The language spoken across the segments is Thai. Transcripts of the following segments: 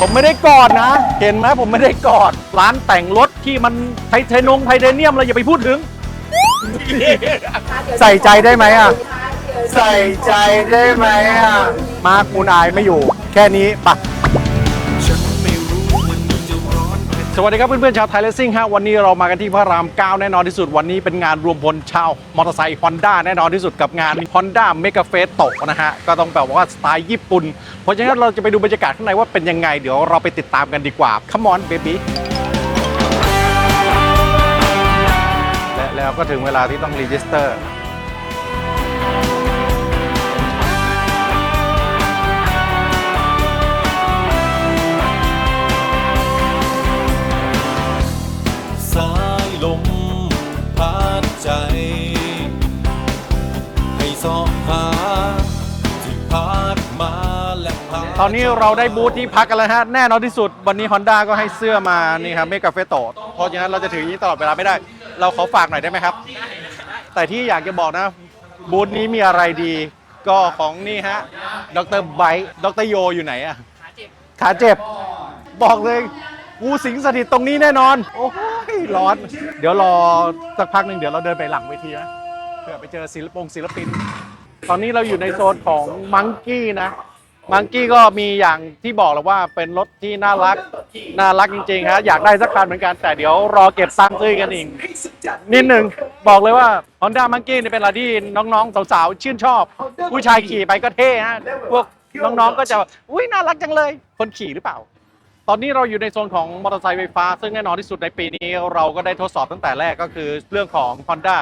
ผมไม่ได้กอดนะ เห็นไหมผมไม่ได้กอด ร้านแต่งรถที่มันไทเทนงไทเทเนียมเราอย่าไปพูดถึง ใส่ใจได้ไหมอะ ใส่ใจได้ไหมอะ มาร์คมูนายไม่อยู่ แค่นี้ปะ วัสดีครับเพื่อนๆชาวไทยเลสซิ่งฮะวันนี้เรามากันที่พระราม9แน่นอนที่สุดวันนี้เป็นงานรวมพลชาวมอเตอร์ไซค์ฮอนด้าแน่นอนที่สุดกับงาน Honda m e g a f e s t นะฮะก็ต้องแบบว่าสไตล์ญี่ปุ่น เพราะฉะนั้นเราจะไปดูบรรยากาศข้างในว่าเป็นยังไง เดี๋ยวเราไปติดตามกันดีกว่า Come on baby และแล้วก็ถึงเวลาที่ต้องรีจิสเตอร์ ใจ ให้สอบหาที่พัดมาและพาตอนนี้เราได้บูธที่พักกันแล้วฮะ แน่นอนที่สุด วันนี้ Honda ก็ให้เสื้อมา นี่ครับเมกาเฟโตเพราะฉะนั้นเราจะถืออย่างนี้ตลอดเวลาไม่ได้ เราขอฝากหน่อยได้ไหมครับ แต่ที่อยากจะบอกนะ บูธนี้มีอะไรดี ก็ของนี่ฮะ ดรไบดรโยอยู่ไหนอะขาเจ็บบอกเลยงูสิงสถิตตรงนี้แน่นอน โอ้ย ร้อน เดี๋ยวรอสักพักหนึ่งเดี๋ยวเราเดินไปหลังเวทีนะเผื่อไปเจอศิลปงศิลปิน ตอนนี้เราอยู่ในโซนของมังกี้นะ มังกี้ก็มีอย่างที่บอกแล้วว่าเป็นรถที่น่ารัก น่ารักจริงๆฮะอยากได้สักคันเหมือนกัน แต่เดี๋ยวรอเก็บตังค์ซื้อกันอีกนิดหนึ่งบอกเลยว่า Honda Monkey นี่เป็นอะไรที่น้องๆสาวๆชื่นชอบ ผู้ชายขี่ไปก็เท่ฮะพวกน้องๆก็จะอุ้ยน่ารักจังเลย คนขี่หรือเปล่า ตอนนี้เราอยู่ในโซนของมอเตอร์ไซค์ไฟฟ้า ซึ่งแน่นอนที่สุดในปีนี้เราก็ได้ทดสอบตั้งแต่แรกก็คือเรื่องของ Honda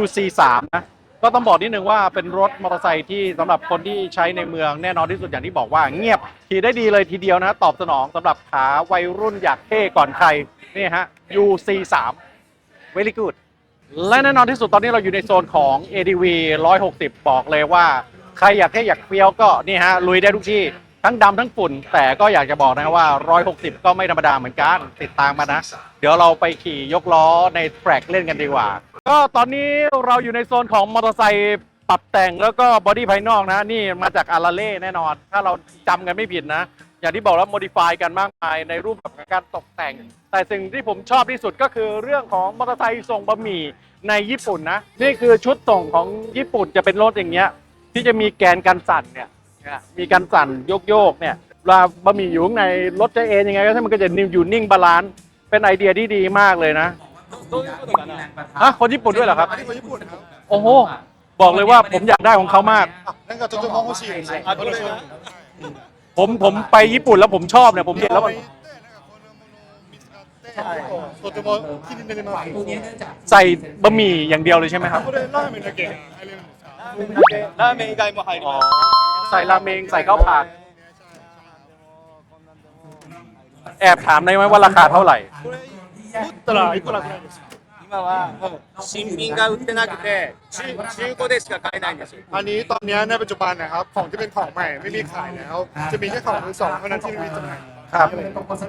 UC3 นะก็ต้องบอกนิดนึงว่าเป็นรถมอเตอร์ไซค์ที่สำหรับคนที่ใช้ในเมืองแน่นอนที่สุดอย่างที่บอกว่าเงียบขี่ได้ดีเลยทีเดียวนะตอบสนองสำหรับขาวัยรุ่นอยากเท่ก่อนใครนี่ฮะ UC3 very good และแน่นอนที่สุดตอนนี้เราอยู่ในโซนของ ADV 160 บอกเลยว่า ใครอยากเท่อยากเฟี้ยวก็นี่ฮะลุยได้ทุกที่ ทั้งดำทั้งฝุ่น แต่ก็อยากจะบอกนะว่า 160 ก็ไม่ธรรมดาเหมือนกัน ติดตามมานะ เดี๋ยวเราไปขี่ยกล้อในแทร็กเล่นกันดีกว่า ก็ตอนนี้เราอยู่ในโซนของมอเตอร์ไซค์ปรับแต่งแล้วก็บอดี้ภายนอกนะ นี่มาจากอาราเล่แน่นอน ถ้าเราจำกันไม่ผิดนะ อย่างที่บอกแล้วโมดิฟายกันมากมายในรูปแบบของการตกแต่ง แต่สิ่งที่ผมชอบที่สุดก็คือเรื่องของมอเตอร์ไซค์ส่งบะหมี่ในญี่ปุ่นนะ นี่คือชุดส่งของญี่ปุ่นจะเป็นรถอย่างเงี้ย ที่จะมีแกนกันสั่นเนี่ย เนี่ยมีการสั่นโยกโยกๆเนี่ยเวลาบะหมี่อยู่ข้างในรถจะเอ็นยังไงก็ให้มันก็จะอยู่นิ่งบาลานซ์เป็นไอเดียที่ดีมากเลยนะฮะคนญี่ปุ่นด้วยเหรอครับ คนญี่ปุ่นครับ โอ้โห บอกเลยว่าผมอยากได้ของเขามาก なんかとても欲しいです。あ、これが。 ผมผมไปญี่ปุ่นแล้วผมชอบเนี่ยผมเห็นแล้วมัน とても気になります。 ใส่บะหมี่อย่างเดียวเลยใช่ไหมครับ これラーメンだけ入れるんですか。 ラーメン以外も入り อ๋อ ます ใส่ราเมงใส่ข้าวผัดแอบถามได้ไหมว่าราคาเท่าไหร่ 持ったらいくらぐらいですか。今は新品が売ってなくて中中古でしか買えないんですよ อันนี้ตอนนี้ในปัจจุบันนะครับของที่เป็นของใหม่ไม่มีขายแล้ว จะมีแค่ของมือสองเท่านั้นที่มีจำหน่าย ครับ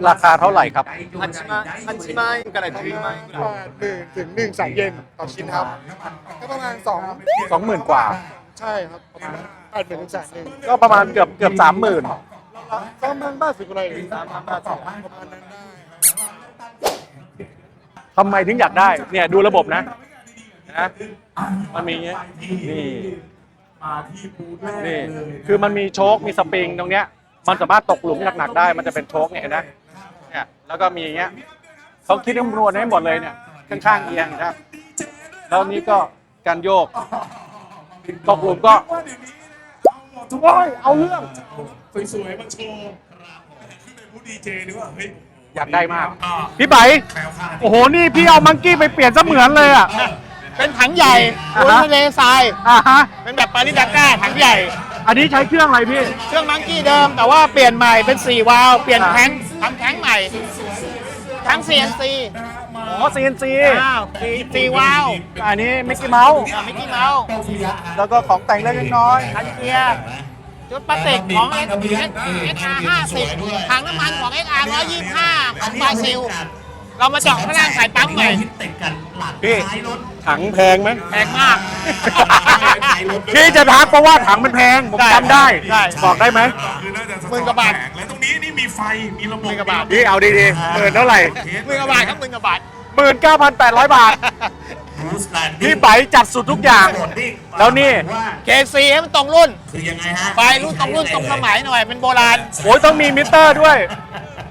ราคาเท่าไหร่ครับ อันชิมาอันชิมากระไรชิมาประมาณหนึ่งถึงหนึ่งแสนเยนต่อชิ้นครับ ก็ประมาณสองสองหมื่นกว่า ใช่ครับประมาณแปดหมื่นถึงแสนหนก็ประมาณเกือบเกือบสามหมื่นสามพันบาทสิบอะไรสามพันบาทประมาณนั้นได้ทำไมถึงอยากได้ เนี่ยดูระบบนะนะมันมีเงี้ยนี่นี่คือมันมีโชคมีสปริงตรงเนี้ย มันสามารถตกหลุมหนักๆได้ มันจะเป็นโชคเนี่ยเห็นไหมเนี่ยแล้วก็มีอย่างเงี้ยเขาคิดคำนวณให้หมดเลยเนี่ยข้างๆเอียงนะครับแล้วนี่ก็การโยกตกหลุมก็โอ้ยเอาเรื่องสวยๆมาโชว์ขึ้นไปพูดดีเจดีกว่าเฮ้ยอยากได้มาก พี่ไบโอ้โห นี่พี่เอามังกี้ไปเปลี่ยนเสมือนเลยอะ เป็นถังใหญ่อ่าบนฮะทะเลทรายอ่าฮะเป็นแบบปาริดาก้าถังใหญ่ อันนี้ใช้เครื่องอะไรพี่ เครื่องมังกี้เดิม แต่ว่าเปลี่ยนใหม่เป็น 4 วาล์วเปลี่ยนแท้งทำแท้งใหม่ทั้ง CNC อ๋อ CNC อ้าวสี่สี่วาล์วอันนี้มิกกี้เมาส์มิกกี้เมาส์แล้วก็ของแต่งเล็กน้อยคันเกียร์ชุดพลาสติกของ S XR 50ถังน้ำมันของ XR 125ของบราซิล เรามาเจาะข้างล่างใส่ปั๊มใหม่พี่ถังแพงไหมแพงมากพี่จะทักเพราะว่าถังมันแพงผมจำได้ใช่ บอกได้ไหมคือน่าจะสะหมื่นกท้อว่านบาท แสงและตรงนี้นี่มีไฟมีระบบหมื่นกว่าบาทนี่เอาดีๆหมื่นเท่าไหร่หมื่นกว่าบาทครับหมื่นกว่าบาท หมื่นเก้าพันแปดร้อยบาทรูสแลนดิ้งพี่ไบจัดสุดทุกอย่างแล้วนี่ว่าเคซีให้มันตรงรุ่น คือยังไงฮะไฟรุ่นตรงรุ่นตรงสมัยหน่อยเป็นโบราณ โอ้ยต้องมีมิเตอร์ด้วย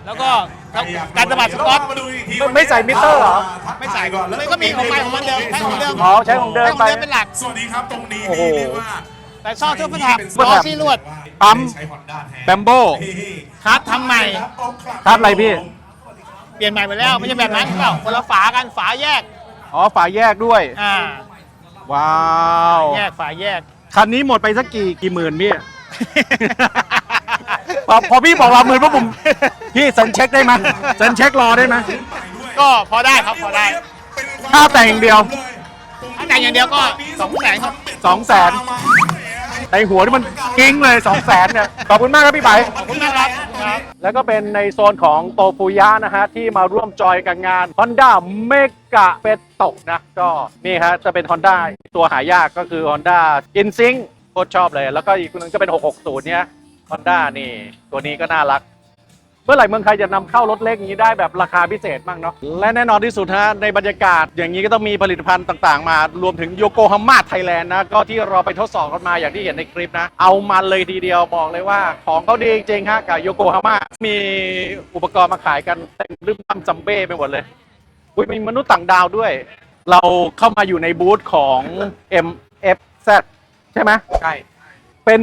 แล้วก็ การสะบัดสก๊อตมาดูอีกทีไม่ใส่มิเตอร์เหรอ ไม่ใส่ก่อนมันก็มีของใหม่ของมันเดิมใช้ของเดิมอ๋อใช้ของเดิมไปใช้ของเดิมเป็นหลักสวัสดีครับตรงนี้โอ้โหนี่เรียกว่าแต่ชอบทุกประทับประล้ทัอบซี่ลวดปั๊มใช้ Honda แทนแบมโบครับทำใหม่ครับอะไรพี่ เปลี่ยนใหม่ไปแล้วไม่ใช่แบบนั้นเปล่าคนละฝากันฝาแยก อ๋อฝาแยกด้วยอ่าว้าว แยกฝาแยก คันนี้หมดไปสักกี่กี่หมื่นพี่ พอพอพี่บอกเราหมื่นปุ๊บผมพี่เซ็นเช็คได้ไหมเซ็นเช็ครอได้ไหมก็พอได้ครับพอได้ ค่าแต่งอย่างเดียวถ้าแต่งอย่างเดียวก็สองแสนครับ สองแสนในหัวนี่มันกิ้งเลยสองแสนเนี่ยขอบคุณมากครับพี่ไบขอบคุณมากครับครับ แล้วก็เป็นในโซนของโตฟูยะนะฮะ ที่มาร่วมจอยกับงาน Honda m e g a f e t o นะ ก็นี่ฮะจะเป็น Honda ตัวหายากก็คือ Honda InSync โค ตรชอบเลย แล้วก็อีกคนนึงก็เป็น 660 เนี่ย Honda นี่ ตัวนี้ก็น่ารัก เมื่อไหร่เมืองไทยจะนำเข้ารถเล็กอย่างนี้ได้แบบราคาพิเศษบ้างเนาะและแน่นอนที่สุดฮะในบรรยากาศ อย่างนี้ก็ต้องมีผลิตภัณฑ์ต่างๆ มารวมถึงโยโกฮาม่าไทยแลนด์นะ ก็ที่เราไปทดสอบกันมาอย่างที่เห็นในคลิปนะ เอามันเลยทีเดียวบอกเลยว่า ของเขาดีจริงฮะกับโยโกฮาม่ามีอุปกรณ์มาขายกันเต็มรึมตั้มซัมเบ้ไปหมดเลยอุ้ยมีมนุษย์ต่างดาวด้วย เราเข้ามาอยู่ในบูธของ MFZ ใช่ไหมใช่เป็น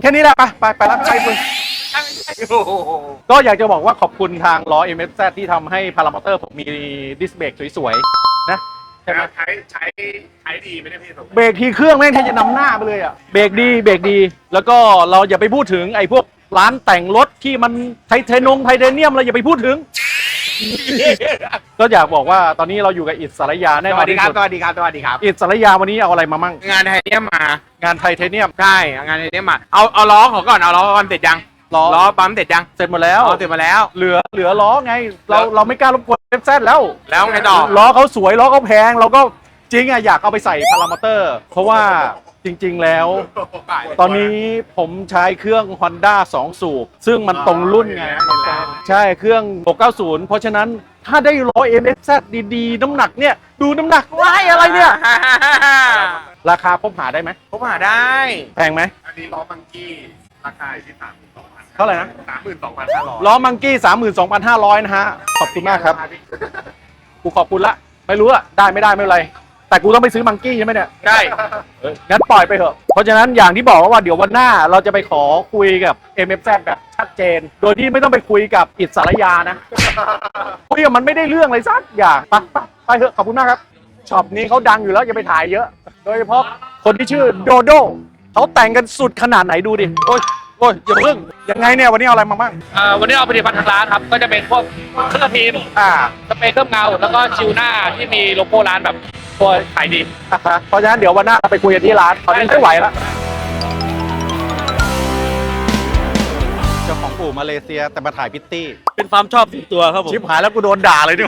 แค่นี้แหละไปไปไปรับใช้มึงก็อยากจะบอกว่าขอบคุณทางล้อ MFZ ที่ทำให้พารามอเตอร์ผมมีดิสเบรกสวยๆ นะ ใช่ไหมใช้ใช้ใช้ดีไหมเนี่ยพี่สมเบรกทีเครื่องแม่งแค่จะนำหน้าไปเลยอะ เบรกดีเบรกดี แล้วก็เราอย่าไปพูดถึงไอ้พวกร้านแต่งรถที่มันไทเทนงไทเทเนียมเราอย่าไปพูดถึง ก็อยากบอกว่าตอนนี้เราอยู่กับอิสระยาแน่สนอวันสดีที่ครับสุดสวัสดีครับสวัสดีครับ อิสระยาวันนี้เอาอะไรมามั่ง งานไทยเนี่ยมางานไทเทเนียมใช่งานไทยเนี่ยมาเอาเอาล้อเขาก่อนเอาล้อปั๊มเสร็จยังล้อล้อปั๊มเสร็จยังเสร็จหมดแล้วเอาเสร็จมาแล้ว เหลือเหลือล้อไง เราเราไม่กล้ารบกวนเอฟแซแล้ว แล้วไงต่อล้อเขาสวยล้อเขาแพง เราก็จริงอะอยากเอาไปใส่พารามอเตอร์ เพราะว่า จริงๆแล้ว ตอนนี้ผมใช้เครื่อง Honda 2 สูบ ซึ่งมันตรงรุ่นไง ใช่เครื่อง 690 เพราะฉะนั้นถ้าได้ล้อ MXZ ดีๆ น้ำหนักเนี่ย ดูน้ำหนักไล่อะไรเนี่ย ราคาพบหาได้ไหมผมหาได้ แพงไหม อันนี้ล้อมังกี้ ราคาอยู่ที่สามหมื่นสองพันเท่าไหร่นะสามหมื่นสองพันห้าร้อยล้อมังกี้32,500นะฮะ ขอบคุณมากครับ กูขอบคุณละ ไม่รู้ละได้ไม่ได้ไม่เป็นไร แต่กูต้องไปซื้อมังกี้ใช่ไหมเนี่ย ใช่เอองั้นปล่อยไปเถอะ เพราะฉะนั้นอย่างที่บอกว่าเดี๋ยววันหน้าเราจะไปขอคุยกับ MFZ แบบชัดเจน โดยที่ไม่ต้องไปคุยกับอิสระยานะ คุยกับมันไม่ได้เรื่องเลยสักอย่างไปไปไปเถอะขอบคุณมากครับ ช็อปนี้เขาดังอยู่แล้วอย่าไปถ่ายเยอะ โดยเฉพาะคนที่ชื่อโดโดเขาแต่งกันสุดขนาดไหนดูดิ โอ้ยโอ้ยอย่าเพิ่งยังไงเนี่ยวันนี้เอาอะไรมาบ้างอ่าวันนี้เอาผลิตภัณฑ์ทางร้านครับ ก็จะเป็นพวกเครื่องพิมพ์อ่า สเปรย์เคลือบเงา แล้วก็ชิวหน้าที่มีโลโก้ร้านแบบ ตัวขายดีอะฮะเพราะฉะนั้นเดี๋ยววันหน้าเราไปคุยกันที่ร้านตอนนี้ไม่ไหวแล้ว เจ้าของปู่มาเลเซียแต่มาถ่ายพิตตี้ เป็นความชอบส่วนตัวครับผมชิบหายแล้วกูโดนด่าเลยดิ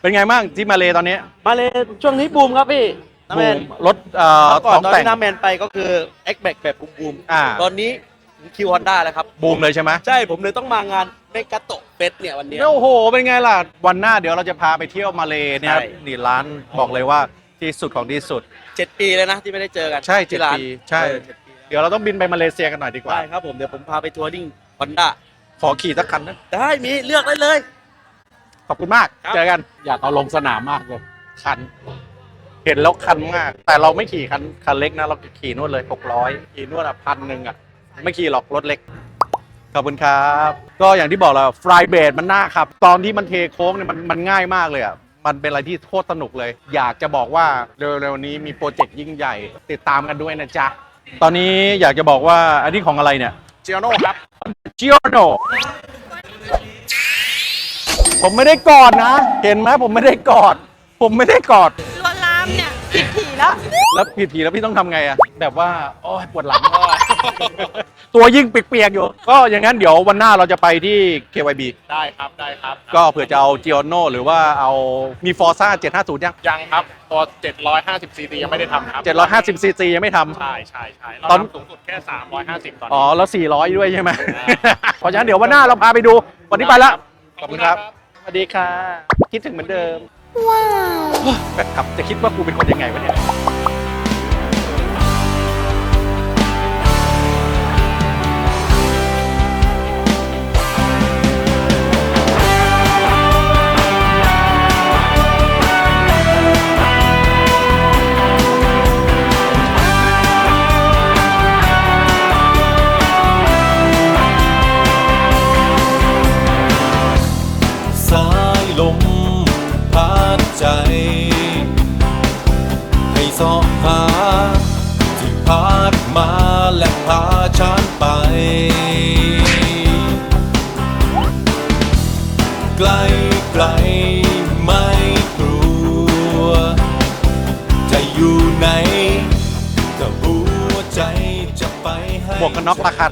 เป็นไงบ้างที่มาเลตอนนี้มาเลยช่วงนี้บูมครับพี่น้ำแมนบูมรถเอ่อเมื่อก่อขอนงตอนแต่งที่น้ำแมนไปก็คือ X b a c แบบบูมอ่าๆตอนนี้คิวฮอนด้าแล้วครับ บูมเลยใช่ไหมใช่ผมเลยต้องมางานเมกาโต เฟสเนี่ยวันเนี้ยโอ้โห เป็นไงล่ะ วันหน้าเดี๋ยวเราจะพาไปเที่ยวมาเลเนี่ยใช่ นี่ร้านบอกเลยว่าที่สุดของที่สุด เจ็ดปีเลยนะที่ไม่ได้เจอกันใช่เจ็ดที่ร้านปีใช่ เออเจ็ดปีเดี๋ยวเราต้องบินไปมาเลเซียกันหน่อยดีกว่า ได้ครับผมเดี๋ยวผมพาไปทัวริ่งฮอนด้าขอขี่สักคันนะ ได้มีเลือกได้เลย ขอบคุณมาก ครับ เจอกัน อยากเอาลงสนามมากเลย คัน เห็นแล้วคันมาก แต่เราไม่ขี่คันคันเล็กนะ เราขี่นู่นเลยหกร้อยขี่นู่นอะพันหนึ่งอะ ไม่ขี่หรอกรถเล็ก ขอบคุณครับ ก็อย่างที่บอกแล้วฟลายเบดมันน่าครับ ตอนที่มันเทโค้งเนี่ยมันมันง่ายมากเลยอะมันเป็นอะไรที่โคตรสนุกเลย อยากจะบอกว่าเร็วๆนี้มีโปรเจกต์ยิ่งใหญ่ ติดตามกันด้วยนะจ๊ะ ตอนนี้อยากจะบอกว่าอันนี้ของอะไรเนี่ยเจียโน่ครับจิโอโนผมไม่ได้กอดนะ เห็นไหมผมไม่ได้กอด ผมไม่ได้กอด แล้วแล้วผิดทีแล้วพี่ต้องทำไงอะแบบว่าโอ้ยปวดหลัง ตัวยิ่งเปียกๆอยู่ ก็อย่างนั้นเดี๋ยววันหน้าเราจะไปที่ KYB ได้ครับได้ครับก็เผื่อจะเอา g i o n o หรือว่าเอามี Forza 750 ยัง ยังครับตัว750 cc ยังไม่ได้ทำครับ750 cc ยังไม่ทำ ใช่ใช่ใช่เราตอน ทำสูงสุดแค่ 350 ตอนอ๋อ นี้ แล้ว 400 ด้วยใช่ไหม เพราะฉะนั้นเดี๋ยววันหน้าเราพาไปดู วันนี้ไปละขอบคุณครับ สวัสดีค่ะ คิดถึงเหมือนเดิม ว้าวแฟนคลับจะคิดว่ากูเป็นคนยังไงวะเนี่ย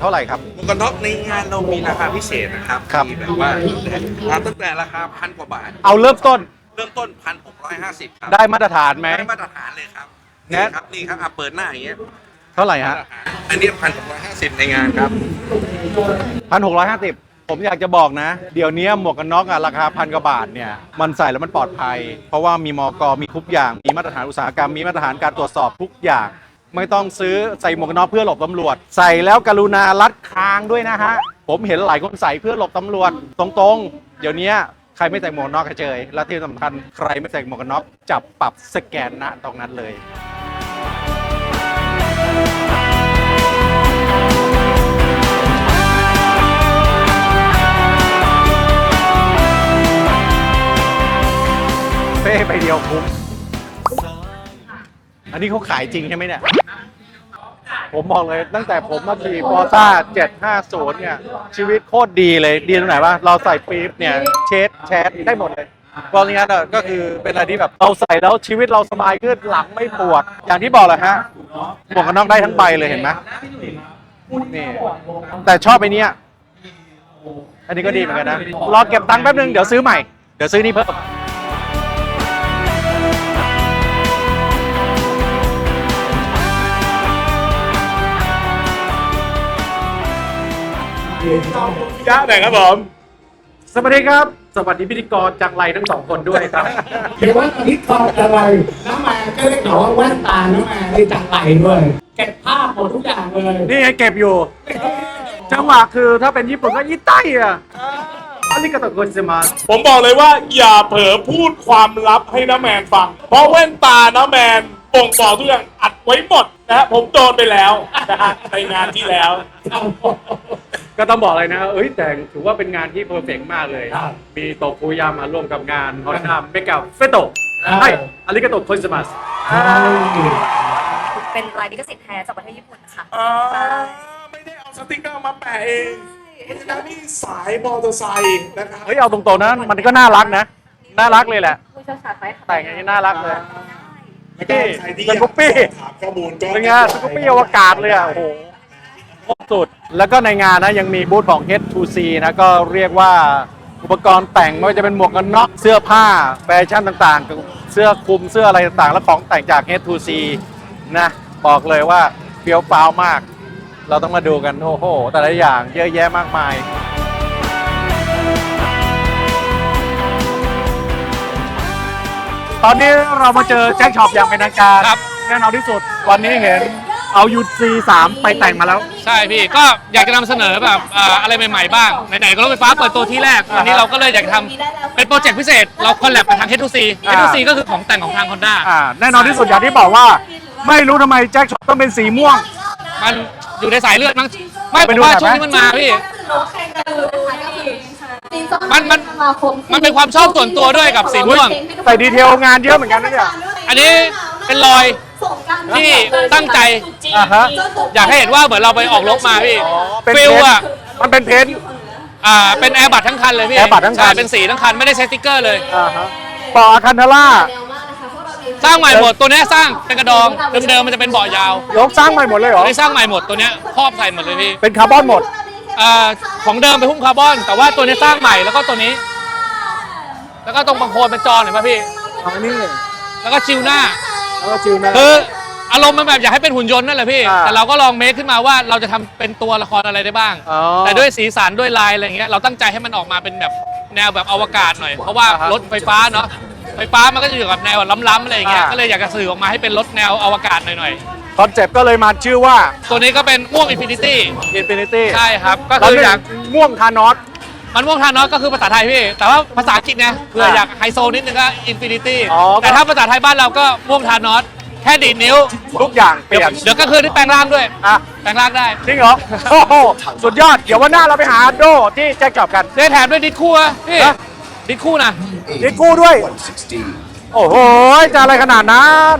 ท่าไหร่ครับ หมวกกันน็อกในงานเรามีราคาพิเศษนะครับครับที่แบบว่าร้านตั้งแต่ราคาพันกว่าบาท เอาเริ่มต้นเริ่มต้นพันหกร้อยห้าสิบครับได้มาตรฐานไหม ได้มาตรฐานเลยครับงั้นี่นครับนี่ครับอะเปิดหน้าอย่างเงี้ยเท่าไหร่ฮะอันนี้พันหกร้อยห้าสิบในงานครับ พันหกร้อยห้าสิบผมอยากจะบอกนะ เดี๋ยวนี้หมวกกันน็อกอะราคาพันกว่าบาทเนี่ยมันใส่แล้วมันปลอดภัย เพราะว่ามีมอกมีทุกอย่างมีมาตรฐานอุตสาหกรรมมีมาตรฐานการตรวจสอบทุกอย่าง ไม่ต้องซื้อใส่หมวกกันน็อกเพื่อหลบตำรวจ ใส่แล้วกรุณารัดคางด้วยนะฮะ ผมเห็นหลายคนใส่เพื่อหลบตำรวจ ตรงๆ เดี๋ยวนี้ใครไม่ใส่หมวกกันน็อกก็เจยและที่สำคัญใครไม่ใส่หมวกกันน็อกจับปรับสแกนนะตรงนั้นเลยเป้ไปเดียวคุ้มอันนี้เขาขายจริงใช่ไหมเนี่ย ผมบอกเลยตั้งแต่ผมมาขี่ฟอร์ซ่า750 เนี่ย ชีวิตโคตรดีเลยดีตรงไหนวะเราใส่ปี๊บเนี่ย เชดแชทได้หมดเลยกรณีนั้นก็คือเป็นอะไรที่แบบเราใส่แล้วชีวิตเราสบายขึ้นหลังไม่ปวด อย่างที่บอกเลยฮะหมวกกันน็อกได้ทั้งใบเลยเห็นไหมนี่แต่ชอบไอ้เนี้ยอันนี้ก็ดีเหมือนกันนะรอเก็บตังค์แป๊บนึงเดี๋ยวซื้อใหม่ เดี๋ยวซื้อนี่เพิ่ม จ้าไหนครับผม สวัสดีครับ สวัสดีพิธีกรจากไลทั้งสองคนด้วยครับเดี๋ยวว่าพิธีกรอะไรน้ำแมนก็ได้ข่าวว่าแว่นตาน้ำแมนได้จังไหลด้วย เก็บภาพหมดทุกอย่างเลยนี่ไงเก็บอยู่ จังหวะคือถ้าเป็นญี่ปุ่นก็ยี่ไต้อะอันนี้ก็ตะโกนเซมาผมบอกเลยว่าอย่าเผลอพูดความลับให้น้าแมนฟัง เพราะแว่นตาน้าแมน บ่งบอกทุกอย่างอัดไว้หมดนะฮะผมโดนไปแล้วนะฮะในงานที่แล้ว ก็ต้องบอกเลยนะเอ้ยแต่ถือว่าเป็นงานที่เพอร์เฟกต์มากเลย ครับมีโตคุยามาร่วมกับงานฮอนด้าเมกาเฟโตครับใช่อาริกาโตโคสมัสเป็นลายลิขสิทธิ์แท้จากประเทศญี่ปุ่นค่ะอ่าไม่ได้เอาสติกเกอร์มาแปะเองเพราะฉะนั้นนี่สายมอเตอร์ไซค์นะครับเฮ้ยเอาตรงๆนะมันก็น่ารักนะ น่ารักเลยแหละ ผู้เชี่ยวชาญไว้ค่ะแต่งอย่างนี้น่ารักเลย แล้วก็ใครที่สกูปปี้อยากสอบถามข้อมูลก็เป็นไงสกูปปี้อวกาศเลยอะโอ้โหครบสุด แล้วก็ในงานนะยังมีบูธของ H2C นะก็เรียกว่าอุปกรณ์แต่งไม่ว่าจะเป็นหมวกกันน็อกเสื้อผ้าแฟชั่นต่างๆ เสื้อคลุมเสื้ออะไรต่างๆ แล้วของแต่งจาก H2C นะบอกเลยว่าเฟี้ยวฟ้าวมาก เราต้องมาดูกัน โอ้โห แต่ละอย่างเยอะแยะมากมาย ตอนนี้เรามาเจอแจ็คช็อปอย่างเป็นทางการครับ แน่นอนที่สุด วันนี้เห็นเอายูซีสามไปแต่งมาแล้ว ใช่พี่ก็อยากจะนำเสนอแบบอ่าอะไรใหม่ๆบ้างไหนๆก็รถไฟฟ้าเปิดตัวที่แรกวันนี้เราก็เลยอยากจะทำเป็นโปรเจกต์พิเศษ เราคอลแลบกับทาง H2C อ่า H2C ก็คือของแต่งของทาง Honda อ่าแน่นอนที่สุดอย่างที่บอกว่า ไม่รู้ทำไมแจ็คช็อปต้องเป็นสีม่วง มันอยู่ในสายเลือดมั้งไม่ไปผมดูว่าหน่อยไหมช่วงนี้มันมาพี่ มัมันมันมันเป็นความชอบส่วนตัวด้วยกับสีม่วง ใส่ดีเทลงานเยอะเหมือนกันนะเนี่ย อันนี้เป็นรอยที่ตั้งใจ อ่าฮะ อยากให้เห็นว่าเหมือนเราไปออกรบมาพี่ เป็นฟิลเพนอะมันเป็นเพนท์ อ่าเป็นแอร์บัตทั้งคันเลยพี่ Airbus ทั้งคัน ใช่เป็นสีทั้งคันไม่ได้ใช้สติ๊กเกอร์เลย อ่าฮะปออาคันทาร่า สร้างใหม่หมดตัวเนี้ยสร้างเป็นกระดองเดิมๆมันจะเป็นเบาะยาวยกสร้างใหม่หมดเลยเหรตัอวนี้สร้างใหม่หมดตัวเนี้ยครอบใส่หมดเลยพี่ เป็นคาร์บอนหมด เอ่อของเดิมเป็นหุ้มคาร์บอน แต่ว่าตัวนี้สร้างใหม่แล้วก็ตัวนี้ แล้วก็ตรงบังโคลนเป็นจอเห็นไหมพี่อ๋อนี่แล้วก็ชิวหน้า แล้วก็จิวนะ คืออารมณ์มันแบบอยากให้เป็นหุ่นยนต์นั่นแหละพี่ อ่า แต่เราก็ลองเมคขึ้นมาว่าเราจะทำเป็นตัวละครอะไรได้บ้าง อ๋อ แต่ด้วยสีสันด้วยลายอะไรอย่างเงี้ยเราตั้งใจให้มันออกมาเป็นแบบแนวแบบอวกาศหน่อย เพราะว่าอ่าฮะรถไฟฟ้าเนาะไฟฟ้ามันก็จะอยู่กับแนวล้ำๆอะไรอย่างเงี้ยอ่า ก็เลยอยากจะสื่อออกมาให้เป็นรถแนวอวกาศหน่อย คอนเซ็ปต์ก็เลยมาชื่อว่าๆตัวนี้ก็เป็นม่วงอินฟินิตี้ Infinity ใช่ครับ ก็ก็คืคือออยอากม่วงทานอส มันม่วงทานอสก็คือภาษาไทยพี่ แต่ว่าภาษาอังกฤษไงเผื่ออ่าอยากไฮโซนิดนึงก็อินฟินิตี้ อ๋อแต่ถ้าภาษาไทยบ้านเราก็ม่วงทานอสแค่ดีดนิ้ว ทุกอย่างเปเดี๋ยวลี่ยนเดี๋ยวก็คือที่แปลงร่างด้วย อะแปลงร่างได้ จริงเหรอ โอ้โหสุดยอด เดี๋ยววันหน้าเราไปหาโดที่แจ็คจอบกัน ได้แถมด้วยดิสคู่อะพี่ฮะ ดิสคู่นะดิกู้ด้วย โอ้โห จะอะไรขนาดนั้น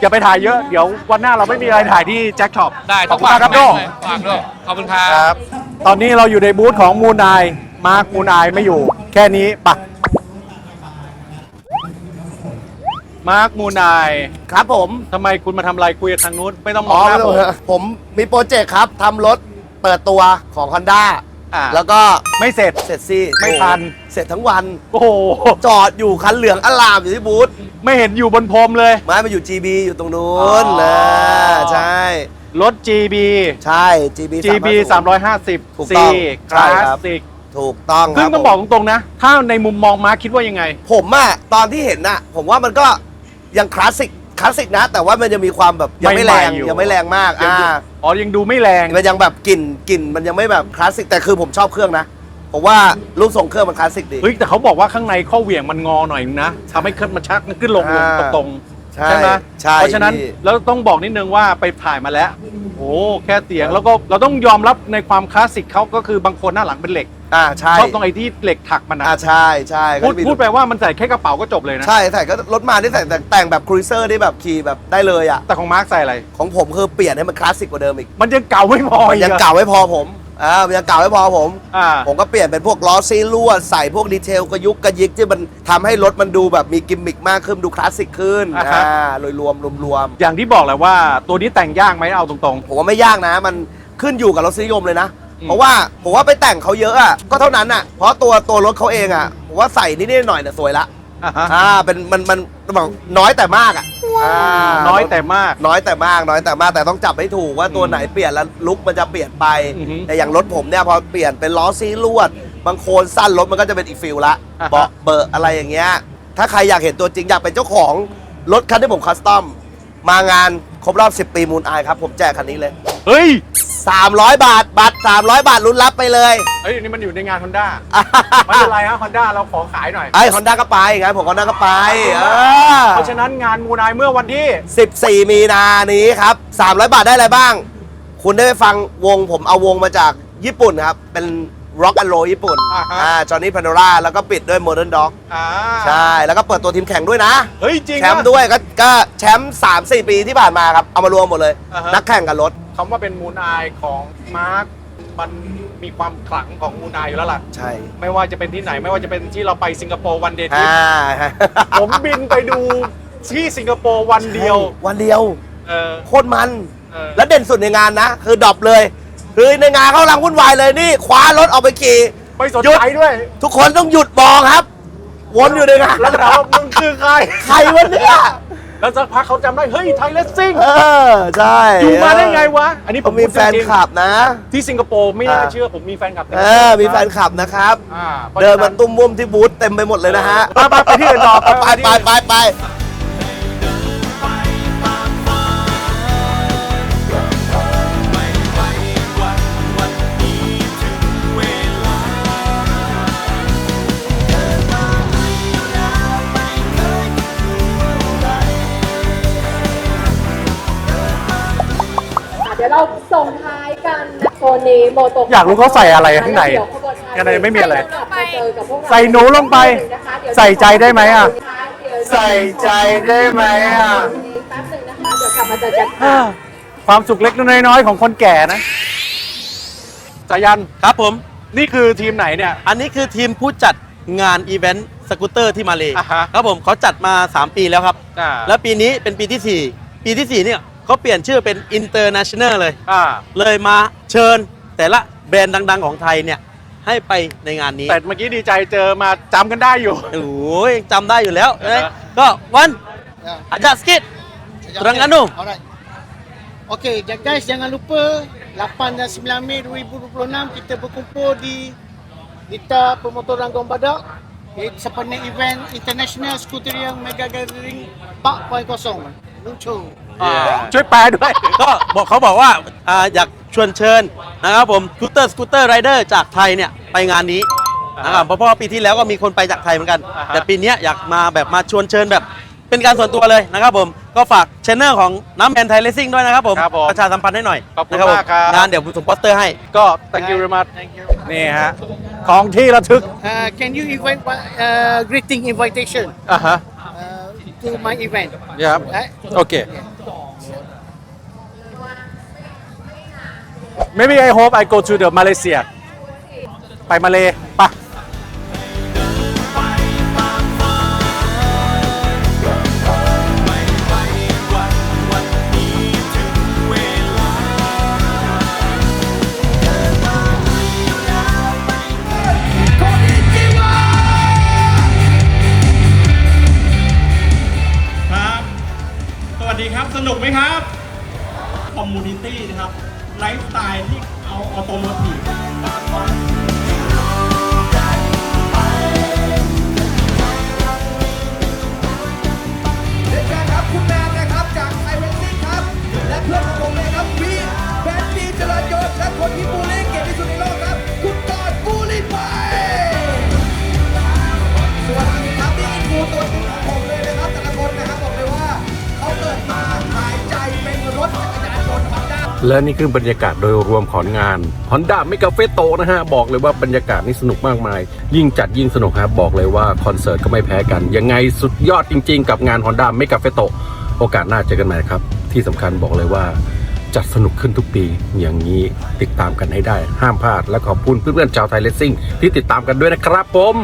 อย่าไปถ่ายเยอะ เดี๋ยววันหน้าเราไม่มีอะไรถ่ายที่แจ็คช็อปได้ขต้ออบงคุณฝากมากครับโดด้วยฝากด้วยขอบคุณครัครับ บ ตอนนี้เราอยู่ในบูธของมูนายมาร์คมูนายไม่อยู่ แค่นี้ปะมาร์คมูนายครับผมทำไมคุณมาทำอะไรคุยกับทางนู้นไม่ต้องมอ๋อองหน้าไม่ผต้องมฮะผมมีโปรเจกต์ครับทำรถเปิดตัวของ Honda อ่า แล้วก็ไม่เสร็จ เสร็จสิไม่ทันเสร็จทั้งวัน โอ้โห จอดอยู่คันเหลืองอลามอยู่ที่บูธ ไม่เห็นอยู่บนพรมเลย ไม้มาอยู่ GB อยู่ตรงนู้อ๋นอนะใช่ รถ GB ใช่ GB GB 350 ถูก C ต้องคใช่ลาครัสบสิกถูกต้องคซึ่รังบต้องผมบอกตรงๆนะ ถ้าในมุมมองมาร์คคิดว่ายังไง ผมอะตอนที่เห็นอะผมว่ามันก็ยังคลาสสิกคลาสสิกนะ แต่ว่ามันยังมีความแบบยังไม่แรงใหม่ๆอยู่ ยังไม่แรงมากยังอ่าดูอ๋อยังดูไม่แรง มันยังแบบกลิ่นกลิ่นมันยังไม่แบบคลาสสิกแต่คือผมชอบเครื่องนะ ผมว่ารูปทรงเครื่องมันคลาสสิกดี เฮ้ยแต่เขาบอกว่าข้างในข้อเหวี่ยงมันงอหน่อยนึงนะทำให้เคลื่อนมันชักขึ้นลงลงอ่า ตรงใช่ๆใช่ไหมใช่เพราะฉะนั้นพี่แล้วต้องบอกนิดนึงว่าไปถ่ายมาแล้วโอ้แค่เสียงแล้วก็เราต้องยอมรับในความคลาสสิกเขาก็คือบางคนหน้าหลังเป็นเหล็กอ่าใช่ชอบตรงไอ้ที่เหล็กถักมันนะอ่าใช่ใช่ก็พูดมีพูดไปว่ามันใส่แค่กระเป๋าก็จบเลยนะ ใช่ใส่ก็รถมาที่ใส่แต่แต่งแบบครูเซอร์ได้แบบขี่แบบได้เลยอะแต่ของมาร์คใส่อะไร ของผมคือเปลี่ยนให้มันคลาสสิกกว่าเดิมอีก มันยังเก่าไม่พอมันอีกยังอะ เก่าไม่พอผม อ่ามันยังเก่าไม่พอผม อ่า ผมก็เปลี่ยนเป็นพวกล้อซีลวดใส่พวกดีเทลกระยุกกระยิกที่มันทำให้รถมันดูแบบมีกิมมิคมากขึ้นดูคลาสสิกขึ้นอ่าฮะ อ่าโดยรวมรวมรวมอย่างที่บอกแหละว่าตัวนี้แต่งยากไหมเอาตรงผมว่าไม่ยากนะ มันขึ้นอยู่กับรสนิยมเลยนะ อืม เพราะว่าผมว่าไปแต่งเขาเยอะอะก็เท่านั้นอะเพราะตัวตัวรถเขาเองอะผมว่าใส่นิดๆหน่อยๆเนี่ยสวยละๆอ่าฮะ อ่าเป็นมันมันแบบน้อยแต่มากอะ อ่า น้อยแต่มาก น้อยแต่มากน้อยแต่มากแต่ต้องจับให้ถูกว่าตัวอืมไหนเปลี่ยนแล้วลุกมันจะเปลี่ยนไป อือฮึแต่อย่างรถผมเนี่ยพอเปลี่ยนเป็นล้อซีลวด บางโคนสั้นรถมันก็จะเป็นอีกฟิลละอ่าฮะ เบาะเบอร์อะไรอย่างเงี้ยถ้าใครอยากเห็นตัวจริงอยากเป็นเจ้าของรถคันที่ผมคัสตอมมางานครบรอบ 10 ปีมูลไอครับ ผมแจกคันนี้เลย เฮ้ย 300 บาท บัตร 300 บาทลุ้นรับไปเลยเฮ้ยนี่มันอยู่ในงานฮอนด้าไม่เป็นไรฮะฮอนด้าเราขอขายหน่อย ไอ้ฮอนด้าก็ไปไงผมฮอนด้าก็ไปเออเพราะฉะนั้นงานมูนายเมื่อวันที่ 14 มีนานี้ครับ 300 บาทได้อะไรบ้าง คุณได้ไปฟังวงผมเอาวงมาจากญี่ปุ่นครับ เป็นร็อก n อนโรญี่ปุ่นอ่าฮะอ่าจอห์นนี่พันโดราแล้วก็ปิดด้วยโมเดิร์นด็อกอ่าใช่ แล้วก็เปิดตัวทีมแข่งด้วยนะ เฮ้ยจริงแชมป์ด้วยก็ก็แชมป์3 4 ปีที่ผ่านมาครับ เอามารวมหมดเลย อ่าฮะ นักแข่งกับรถ คำว่าเป็นมูนายของมาร์คมันมีความขลังของมูนายอยู่แล้วล่ะ ใช่ไม่ว่าจะเป็นที่ไหน ไม่ว่าจะเป็นที่เราไปสิงคโปร์วันเดย์ทริปอ่าผมบินไปดูที่สิงคโปร์วันเดียว วันเดียว เออโคตรมัน เออและเด่นสุดในงานนะ คือดรอปเลย คือในงานเขากำลังวุ่นวายเลยนี่คว้ารถออกไปขี่ ไม่สนหยุด ใจด้วยทุกคนต้องหยุดมองครับ วนอยู่ในงานแล้วถามว่ามึงคือใคร ใครวะเนี่ย แล้วสักพักเขาจำได้ เฮ้ยไทยเลสซิ่งเออใช่อยู่มาได้ไงวะ อันนี้ผผมมมีพูดแฟนจริงๆคลับนะ ที่สิงคโปร์ไม่น่าอ่า เชื่อผมมีแฟนคลับเออมีแฟนคลับนะครับ อ่าเดินมาตุ้มมุมที่บูธเต็มไปหมดเลยนะฮะไปไปไปที่อื่นต่อไปไปไปไปเส่งท้ายกันนะโซนนี้โมโตอยากรู้เขาใส่อะไรข้างในเดี๋ยวขบวนการข้างในไม่มีอะไรไปเจอกับพวกเราใส่หนูลงไป นะคะเดี๋ยวใส่ใจได้ไหมอะเดี๋ยวใส่ใจได้ไหมอะแป๊บหนึงนะคะ เดี๋ยวกลับมาเจอกันค่ะ ความสุขเล็กน้อยๆของคนแก่นะสายันครับผม นี่คือทีมไหนเนี่ยอันนี้คือทีมผู้จัดงานอีเวนต์สกูตเตอร์ที่มาเลยอ่าฮะ ครับผมเขาจัดมา 3 ปีแล้วครับ อ่า แล้วปีนี้เป็นปีที่ 4 ปีที่ 4 เนี่ย เขาเปลี่ยนชื่อเป็น International เลย อ่า เลยมาเชิญแต่ละแบรนด์ดัง ๆ ของไทยเนี่ยให้ไปในงานนี้แต่เมื่อกี้ดีใจเจอมาจำกันได้อยู่ โอ้ยจำได้อยู่แล้วอ่าฮะก็วันอาจารย์สกิดตรังกันนุ่ม Alright. Okey, ja- guys jangan lupa 8 dan 9 Mei 2026 kita berkumpul di Dita Pemotoran Gombada di sempena event International Scooterian Mega Gathering 4.0 muncul. ช่วยแปลด้วย ก็บอกเขาบอกว่าอ่าอยากชวนเชิญนะครับผมสกูตเตอร์สกูตเตอร์ไรเดอร์จากไทยเนี่ยไปงานนี้นะครับเพราะว่าปีที่แล้วก็มีคนไปจากไทยเหมือนกัน อ่าฮะ แต่ปีเนี้ยอยากมาแบบมาชวนเชิญแบบ เป็นการส่วนตัวเลยนะครับผมก็ฝากชแนลของน้ำแมนไทยเลสซิ่งด้วยนะครับผมครับผมประชาสัมพันธ์ให้หน่อยขอบคุณนะผมมากครับ งานเดี๋ยวผมส่งโปสเตอร์ให้ ก็ thank you very much นี่ฮะ ของที่ระทึก Uh, can you invite uh, greeting invitation อะฮะ uh, to my event? ครับ Right? โอเค maybe I hope I go to the Malaysia ไปมาเลปะ และนี่คือบรรยากาศโดยรวมของงาน Honda m e g a f e t o นะฮะ บอกเลยว่าบรรยากาศนี่สนุกมากมาย ยิ่งจัดยิ่งสนุกครับบอกเลยว่าคอนเสิร์ตก็ไม่แพ้กัน ยังไงสุดยอดจริง ๆ กับงาน Honda m e g a f e t o โอกาสหน้าเจอกันใหม่ครับ ที่สำคัญบอกเลยว่าจัดสนุกขึ้นทุกปี อย่างนี้ติดตามกันให้ได้ห้ามพลาด และขอบคุณเพื่อนๆชาวไทยเลสซิ่งที่ติดตามกันด้วยนะครับผม